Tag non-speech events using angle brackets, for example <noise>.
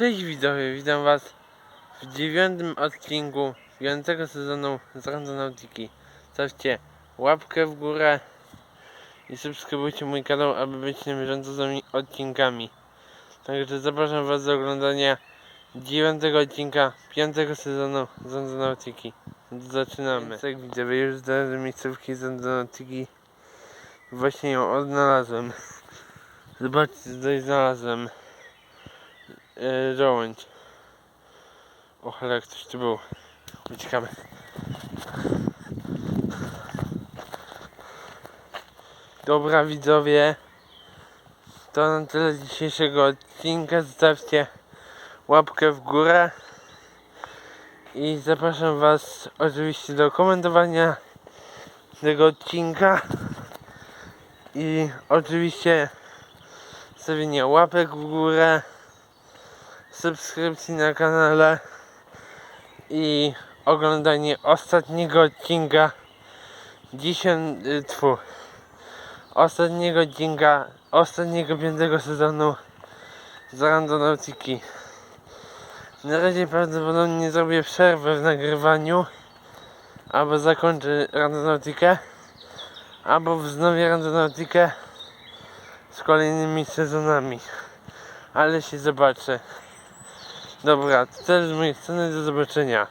Cześć widzowie, witam was w dziewiątym odcinku dziewiątego sezonu z Randonautiki. Stawcie łapkę w górę i subskrybujcie mój kanał, aby być na bieżąco z moimi odcinkami. Także zapraszam was do oglądania dziewiątego odcinka piątego sezonu z Randonautiki. Zaczynamy. Jak widzowie, już znalazłem miejscówki z Randonautiki. Właśnie ją odnalazłem. <laughs> Zobaczcie, co znalazłem. Yy, żołądź. O cholera, ktoś tu był. Uciekamy. Dobra widzowie. To na tyle dzisiejszego odcinka. Zostawcie łapkę w górę. I zapraszam was oczywiście do komentowania tego odcinka. I oczywiście stawienia łapek w górę subskrypcji na kanale i oglądanie ostatniego odcinka dziesiąt, tfu, ostatniego odcinka ostatniego piątego sezonu z Randonautiki. Na razie prawdopodobnie zrobię przerwę w nagrywaniu albo zakończę Randonautikę albo wznowię Randonautikę z kolejnymi sezonami ale się zobaczę Dobra, to tyle z mojej strony, do zobaczenia.